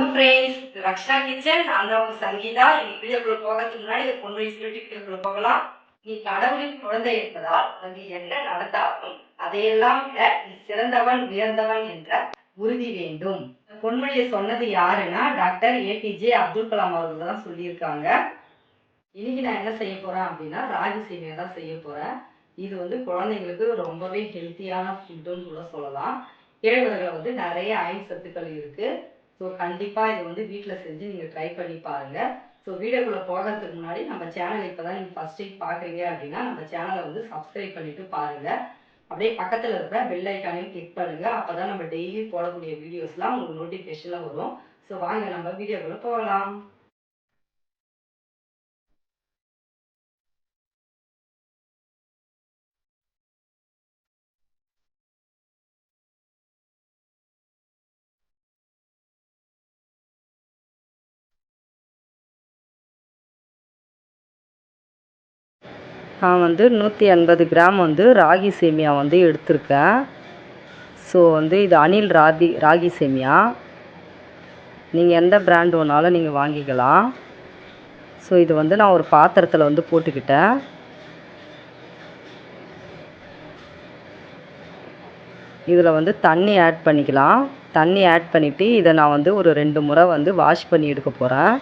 Hello friends ரக்ஷா kitchen அந்த அவங்க சங்கீதா இன்னைக்கு வீடியோக்குள்ள போகிறதுக்கு முன்னாடி இந்த பொண்ணு சொல்லிட்டு வீடியோக்குள்ள போகலாம். நீ கடவுளின் குழந்தை என்பதால் உனக்கு என்ன நடந்தாலும் அதையெல்லாம் விட நீ சிறந்தவன் உயர்ந்தவன் என்ற உறுதி வேண்டும். பொன்மொழியை சொன்னது யாருன்னா டாக்டர் ஏபிஜே அப்துல் கலாம் அவர்கள் தான் சொல்லியிருக்காங்க. இன்னைக்கு நான் என்ன செய்ய போறேன் அப்படின்னா ராகி சேமியா தான் செய்ய போறேன். இது வந்து குழந்தைங்களுக்கு ரொம்பவே ஹெல்த்தியான ஃபுட்டுன்னு கூட சொல்லலாம். கேழ்வரகுல வந்து நிறைய அயன் சத்துக்கள் இருக்குது ஸோ கண்டிப்பாக இதை வந்து வீட்டில் செஞ்சு நீங்கள் ட்ரை பண்ணி பாருங்கள் ஸோ வீடியோக்குள்ளே போகிறதுக்கு முன்னாடி நம்ம சேனல் இப்போ தான் நீங்கள் ஃபஸ்ட் டைம் பார்க்குறீங்க அப்படின்னா நம்ம சேனலை வந்து சப்ஸ்கிரைப் பண்ணிவிட்டு பாருங்கள் அப்படியே பக்கத்தில் இருக்கிற பெல் ஐக்கானையும் கிளிக் பண்ணுங்கள் அப்போ தான் நம்ம டெய்லி போடக்கூடிய வீடியோஸ்லாம் உங்களுக்கு நோட்டிஃபிகேஷனில் வரும். ஸோ வாங்க நம்ம வீடியோக்குள்ளே போகலாம். நான் வந்து நூற்றி எண்பது கிராம் வந்து ராகி சேமியா வந்து எடுத்திருக்கேன். ஸோ வந்து இது அனில் ராகி ராகி சேமியா. நீங்கள் எந்த பிராண்ட் வேணாலும் நீங்கள் வாங்கிக்கலாம். ஸோ இது வந்து நான் ஒரு பாத்திரத்தில் வந்து போட்டுக்கிட்டேன். இதில் வந்து தண்ணி ஆட் பண்ணிக்கலாம். தண்ணி ஆட் பண்ணிவிட்டு இதை நான் வந்து ஒரு ரெண்டு முறை வந்து வாஷ் பண்ணி எடுக்க போகிறேன்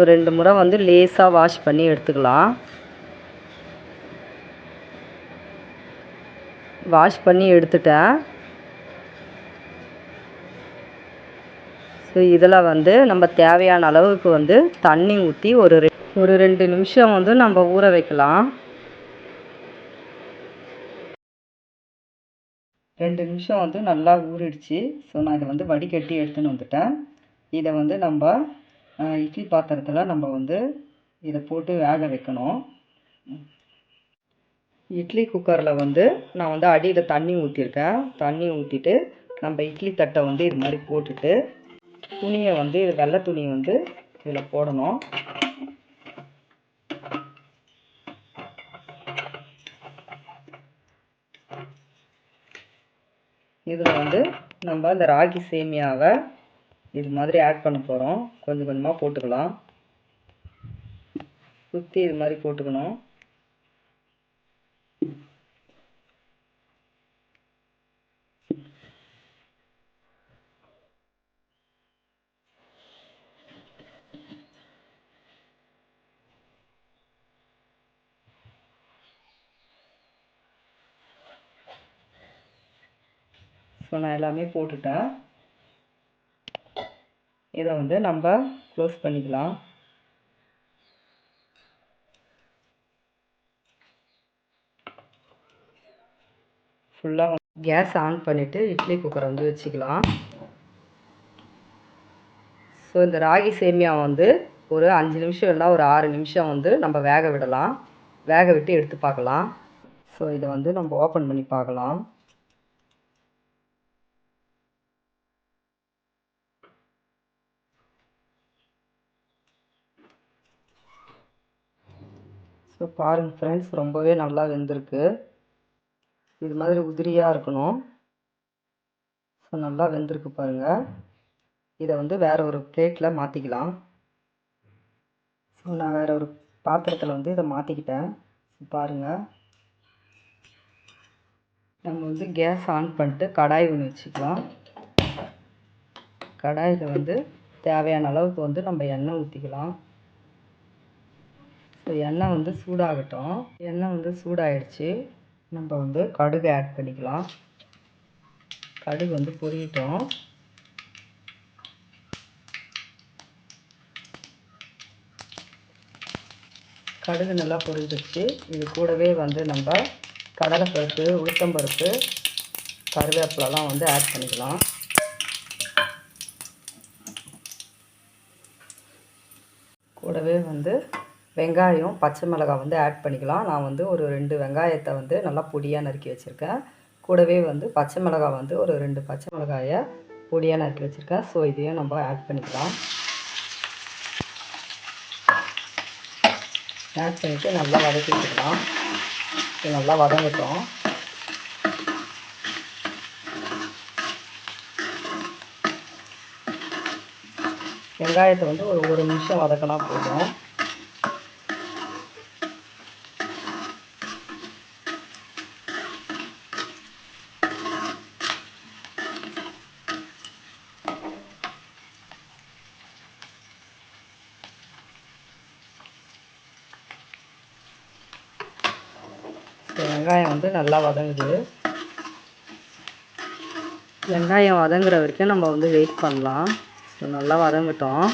ஸோ ரெண்டு முறை வந்து லேசாக வாஷ் பண்ணி எடுத்துக்கலாம். வாஷ் பண்ணி எடுத்துட்டேன். ஸோ இதில் வந்து நம்ம தேவையான அளவுக்கு வந்து தண்ணி ஊற்றி ஒரு ரெ ஒரு ரெண்டு நிமிஷம் வந்து நம்ம ஊற வைக்கலாம். ரெண்டு நிமிஷம் வந்து நல்லா ஊறிடுச்சு. ஸோ நான் இதை வந்து வடிகட்டி எடுத்துன்னு வந்துட்டேன். இதை வந்து நம்ம இட்லி பாத்திரத்தில் நம்ம வந்து இதை போட்டு வேக வைக்கணும். இட்லி குக்கரில் வந்து நான் வந்து அடியில் தண்ணி ஊற்றிருக்கேன் தண்ணி ஊற்றிட்டு நம்ம இட்லி தட்டை வந்து இது மாதிரி போட்டுட்டு துணியை வந்து இது வெள்ளை துணியை வந்து இதில் போடணும். இதில் வந்து நம்ம இந்த ராகி சேமியாவை இது மாதிரி ஆட் பண்ண போகிறோம் கொஞ்சம் கொஞ்சமாக போட்டுக்கலாம். சுற்றி இது மாதிரி போட்டுக்கணும். ஸோ நான் எல்லாமே போட்டுட்டேன். இதை வந்து நம்ம க்ளோஸ் பண்ணிக்கலாம். ஃபுல்லாக கேஸ் ஆன் பண்ணிவிட்டு இட்லி குக்கரை வந்து வச்சுக்கலாம். ஸோ இந்த ராகி சேமியா வந்து ஒரு அஞ்சு நிமிஷம் இல்லைனா ஒரு ஆறு நிமிஷம் வந்து நம்ம வேக விடலாம். வேக விட்டு எடுத்து பார்க்கலாம். ஸோ இதை வந்து நம்ம ஓப்பன் பண்ணி பார்க்கலாம். ஸோ பாருங்கள் ஃப்ரெண்ட்ஸ் ரொம்பவே நல்லா வெந்திருக்கு. இது மாதிரி உதிரியாக இருக்கணும். ஸோ நல்லா வெந்திருக்கு பாருங்கள் இதை வந்து வேறு ஒரு பிளேட்டில் மாற்றிக்கலாம் ஸோ நான் வேறு ஒரு பாத்திரத்தில் வந்து இதை மாற்றிக்கிட்டேன் பாருங்கள் நம்ம வந்து கேஸ் ஆன் பண்ணிட்டு கடாய் ஒன்று வச்சுக்கலாம். கடாயில் வந்து தேவையான அளவுக்கு வந்து நம்ம எண்ணெய் ஊற்றிக்கலாம் ஸோ எண்ணெய் வந்து சூடாகட்டும். எண்ணெய் வந்து சூடாயிடுச்சு. நம்ம வந்து கடுகு ஆட் பண்ணிக்கலாம். கடுகு வந்து பொரியட்டும். கடுகு நல்லா பொரிஞ்சிச்சு இது கூடவே வந்து நம்ம கடலைப்பருப்பு உளுத்தம்பருப்பு கருவேப்பிலலாம் வந்து ஆட் பண்ணிக்கலாம். கூடவே வந்து வெங்காயம் பச்சை மிளகாய் வந்து ஆட் பண்ணிக்கலாம். நான் வந்து ஒரு ரெண்டு வெங்காயத்தை வந்து நல்லா பொடியாக நறுக்கி வச்சுருக்கேன். கூடவே வந்து பச்சை மிளகாய் வந்து ஒரு ரெண்டு பச்சை மிளகாயை பொடியாக நறுக்கி வச்சுருக்கேன். ஸோ இதையும் நம்ம ஆட் பண்ணிக்கலாம். ஆட் பண்ணிவிட்டு நல்லா வதக்கி வச்சுக்கலாம். நல்லா வதங்கட்டும். வெங்காயத்தை வந்து ஒரு ஒரு நிமிஷம் வதக்கினா போதும். வெங்காயம் வந்து நல்லா வதங்குது. வெங்காயம் வதங்குற வரைக்கும் நம்ம வந்து வெயிட் பண்ணலாம். நல்லா வதங்கட்டும்.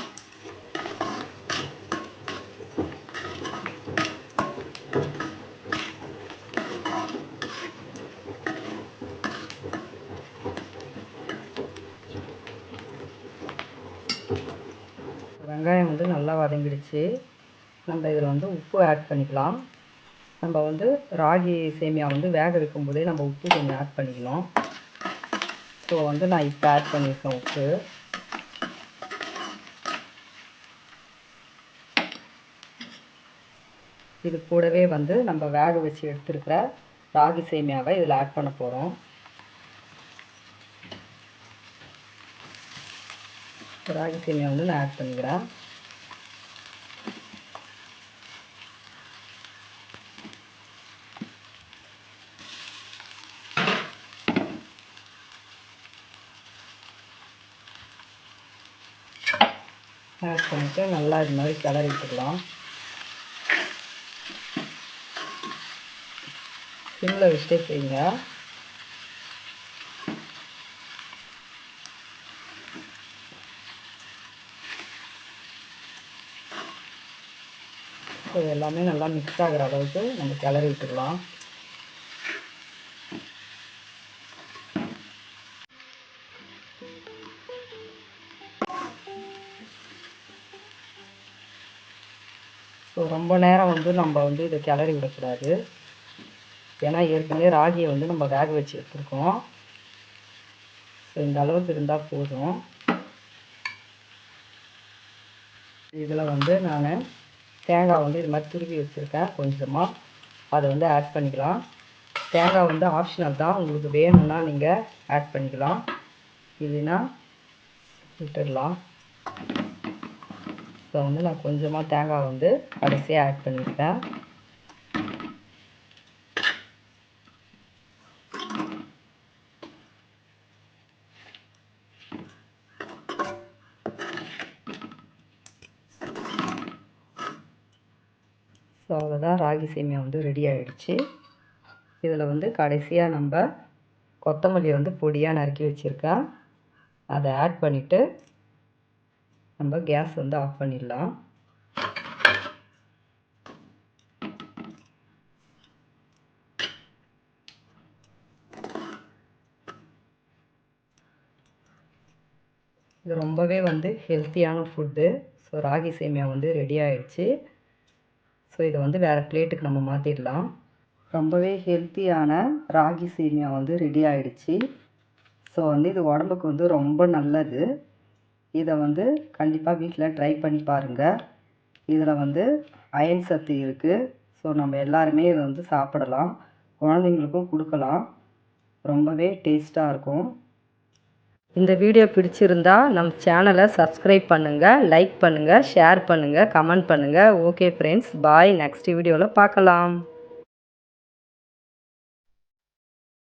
வெங்காயம் வந்து நல்லா வதங்கிடுச்சு. நம்ம இதில் வந்து உப்பு ஆட் பண்ணிக்கலாம். நம்ம வந்து ராகி சேமியா வந்து வேக வைக்கும் போதே நம்ம உப்பு கொஞ்சம் ஆட் பண்ணிக்கணும். ஸோ வந்து நான் இப்போ ஆட் பண்ணியிருக்கேன் உப்பு. இது கூடவே வந்து நம்ம வேக வச்சு எடுத்துருக்கிற ராகி சேமியாவை இதில் ஆட் பண்ண போகிறோம் ராகி சேமியா வந்து நான் ஆட் பண்ணிக்கிறேன். ஆட் பண்ணிவிட்டு நல்லா இது மாதிரி கிளறி விட்டுக்கலாம். சிம்மில் வச்சுட்டே செய்யுங்க. ஸோ இது எல்லாமே நல்லா மிக்ஸ் ஆகிற அளவுக்கு நம்ம கிளறி விட்டுக்கலாம். ஸோ ரொம்ப நேரம் வந்து நம்ம வந்து இதை கிளறி விடக்கூடாது. ஏன்னா ஏற்கனவே ராகியை வந்து நம்ம வேக வச்சு எடுத்துருக்கோம். ஸோ இந்த அளவுக்கு இருந்தால் போதும். இதில் வந்து நான் தேங்காய் வந்து இது மாதிரி துருவி வச்சுருக்கேன் கொஞ்சமாக அதை வந்து ஆட் பண்ணிக்கலாம். தேங்காய் வந்து ஆப்ஷனல் தான். உங்களுக்கு வேணும்னா நீங்கள் ஆட் பண்ணிக்கலாம். இல்லைன்னா விட்டுடலாம். ஸோ வந்து நான் கொஞ்சமாக தேங்காய் வந்து கடைசியாக ஆட் பண்ணியிருக்கேன் ஸோ அவ்வளோதான் ராகி சேமியா வந்து ரெடி ஆகிடுச்சு இதில் வந்து கடைசியாக நம்ம கொத்தமல்லி வந்து பொடியாக நறுக்கி வச்சுருக்கேன். அதை ஆட் பண்ணிவிட்டு நம்ம கேஸ் வந்து ஆஃப் பண்ணிடலாம். இது ரொம்பவே வந்து ஹெல்த்தியான ஃபுட்டு ஸோ ராகி சேமியா வந்து ரெடி ஆயிடுச்சு. ஸோ இதை வந்து வேறு பிளேட்டுக்கு நம்ம மாற்றிடலாம் ரொம்பவே ஹெல்த்தியான ராகி சேமியா வந்து ரெடி ஆயிடுச்சு. ஸோ வந்து இது உடம்புக்கு வந்து ரொம்ப நல்லது. இதை வந்து கண்டிப்பாக வீட்டில் ட்ரை பண்ணி பாருங்கள் இதில் வந்து அயன் சத்து இருக்குது ஸோ நம்ம எல்லாருமே இதை வந்து சாப்பிடலாம். குழந்தைங்களுக்கும் கொடுக்கலாம். ரொம்பவே டேஸ்ட்டாக இருக்கும். இந்த வீடியோ பிடிச்சிருந்தா நம்ம சேனலை சப்ஸ்கிரைப் பண்ணுங்கள் லைக் பண்ணுங்கள் ஷேர் பண்ணுங்கள் கமெண்ட் பண்ணுங்கள் ஓகே ஃப்ரெண்ட்ஸ் பாய் நெக்ஸ்ட் வீடியோவில் பார்க்கலாம்.